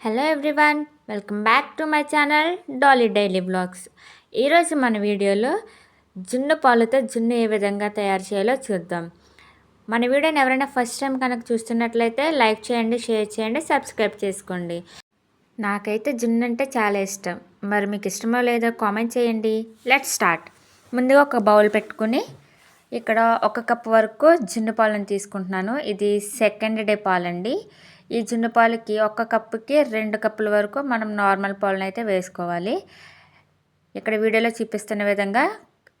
Hello everyone welcome back to my channel Dolly daily blogs ఈరోజు మన వీడియోలో జున్ను పాలతో జున్ను ఏ విధంగా తయారు చేయాలో చూద్దాం. మన వీడియోని ఎవరైనా ఫస్ట్ టైం కనుక చూస్తున్నట్లయితే లైక్ చేయండి షేర్ చేయండి సబ్స్క్రైబ్ చేసుకోండి. నాకైతే జున్ను అంటే చాలా ఇష్టం. మరి మీకు ఇష్టమో లేదో కామెంట్ చేయండి. లెట్ స్టార్ట్ ముందుగా ఒక బౌల్ పెట్టుకుని ఇక్కడ ఒక కప్ వరకు జున్ను పాలను తీసుకుంటున్నాను. ఇది సెకండ్ డే పాలండి. ఈ జున్ను పాలకి ఒక్క కప్పుకి రెండు కప్పుల వరకు మనం నార్మల్ పాలను అయితే వేసుకోవాలి. ఇక్కడ వీడియోలో చూపిస్తున్న విధంగా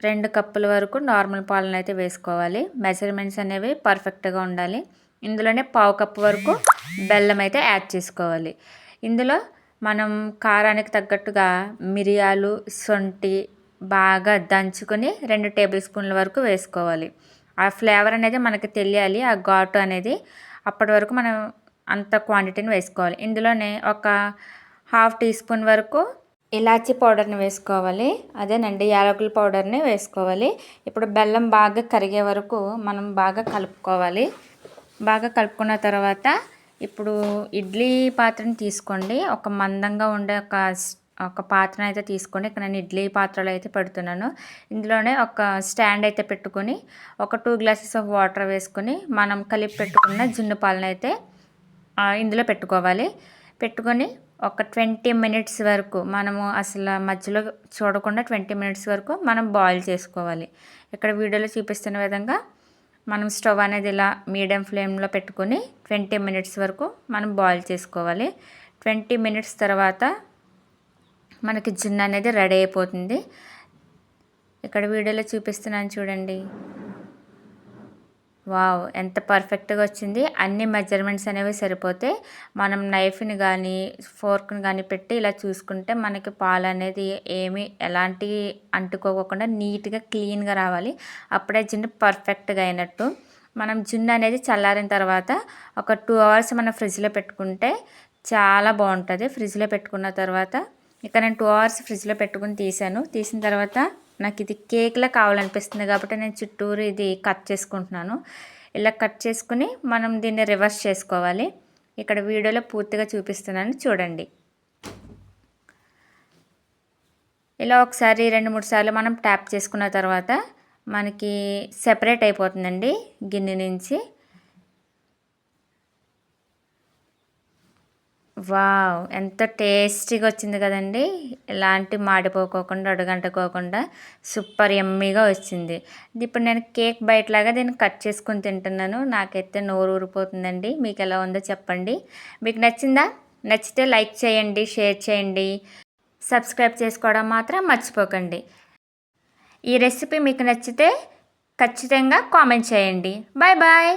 రెండు కప్పుల వరకు నార్మల్ పాలను అయితే వేసుకోవాలి. మెజర్మెంట్స్ అనేవి పర్ఫెక్ట్గా ఉండాలి. ఇందులోనే పావు కప్పు వరకు బెల్లం అయితే యాడ్ చేసుకోవాలి. ఇందులో మనం కారానికి తగ్గట్టుగా మిరియాలు సొంటి బాగా దంచుకొని రెండు టేబుల్ స్పూన్ల వరకు వేసుకోవాలి. ఆ ఫ్లేవర్ అనేది మనకి తెలియాలి. ఆ ఘాటు అనేది అప్పటి వరకు మనం అంత క్వాంటిటీని వేసుకోవాలి. ఇందులోనే ఒక హాఫ్ టీ స్పూన్ వరకు ఇలాచీ పౌడర్ని వేసుకోవాలి. అదేనండి యాలకుల పౌడర్ని వేసుకోవాలి. ఇప్పుడు బెల్లం బాగా కరిగే వరకు మనం బాగా కలుపుకోవాలి. బాగా కలుపుకున్న తర్వాత ఇప్పుడు ఇడ్లీ పాత్రని తీసుకోండి. ఒక మందంగా ఉండే ఒక ఒక పాత్రను అయితే తీసుకోండి. ఇక్కడ నేను ఇడ్లీ పాత్రలో అయితే పెడుతున్నాను. ఇందులోనే ఒక స్టాండ్ అయితే పెట్టుకొని ఒక టూ గ్లాసెస్ ఆఫ్ వాటర్ వేసుకొని మనం కలిపి పెట్టుకున్న జున్ను పాలను అయితే ఇందులో పెట్టుకోవాలి. పెట్టుకొని ఒక ట్వంటీ మినిట్స్ వరకు మనము అసలు మధ్యలో చూడకుండా ట్వంటీ మినిట్స్ వరకు మనం బాయిల్ చేసుకోవాలి. ఇక్కడ వీడియోలో చూపిస్తున్న విధంగా మనం స్టవ్ అనేది ఇలా మీడియం ఫ్లేమ్లో పెట్టుకొని ట్వంటీ మినిట్స్ వరకు మనం బాయిల్ చేసుకోవాలి. ట్వంటీ మినిట్స్ తర్వాత మనకి జిన్ అనేది రెడీ అయిపోతుంది. ఇక్కడ వీడియోలో చూపిస్తున్నాను చూడండి. వావ్ ఎంత పర్ఫెక్ట్గా వచ్చింది. అన్ని మెజర్మెంట్స్ అనేవి సరిపోతే మనం నైఫ్ని కానీ ఫోర్క్ని కానీ పెట్టి ఇలా చూసుకుంటే మనకి పాలు అనేది ఏమి ఎలాంటి అంటుకోకుండా నీట్గా క్లీన్గా రావాలి. అప్పుడే జిన్ను పర్ఫెక్ట్గా అయినట్టు. మనం జున్ను అనేది చల్లారిన తర్వాత ఒక టూ అవర్స్ మనం ఫ్రిడ్జ్లో పెట్టుకుంటే చాలా బాగుంటుంది. ఫ్రిడ్జ్లో పెట్టుకున్న తర్వాత ఇక నేను టూ అవర్స్ ఫ్రిడ్జ్లో పెట్టుకుని తీసాను. తీసిన తర్వాత నాకు ఇది కేక్లా కావాలనిపిస్తుంది కాబట్టి నేను చుట్టూరు ఇది కట్ చేసుకుంటున్నాను. ఇలా కట్ చేసుకుని మనం దీన్ని రివర్స్ చేసుకోవాలి. ఇక్కడ వీడియోలో పూర్తిగా చూపిస్తున్నాను. చూడండి. ఇలా ఒకసారి రెండు మూడు సార్లు మనం ట్యాప్ చేసుకున్న తర్వాత మనకి సెపరేట్ అయిపోతుందండి గిన్నె నుంచి. వావ్ ఎంత టేస్టీగా వచ్చింది కదండి. ఎలాంటి మాడిపోకోకుండా అడుగంటుకోకుండా సూపర్ ఎమ్మీగా వచ్చింది. ఇప్పుడు నేను కేక్ బయటలాగా దీన్ని కట్ చేసుకుని తింటున్నాను. నాకైతే నోరు ఊరిపోతుందండి. మీకు ఎలా ఉందో చెప్పండి. మీకు నచ్చిందా? నచ్చితే లైక్ చేయండి షేర్ చేయండి. సబ్స్క్రైబ్ చేసుకోవడం మాత్రం మర్చిపోకండి. ఈ రెసిపీ మీకు నచ్చితే ఖచ్చితంగా కామెంట్ చేయండి. Bye bye.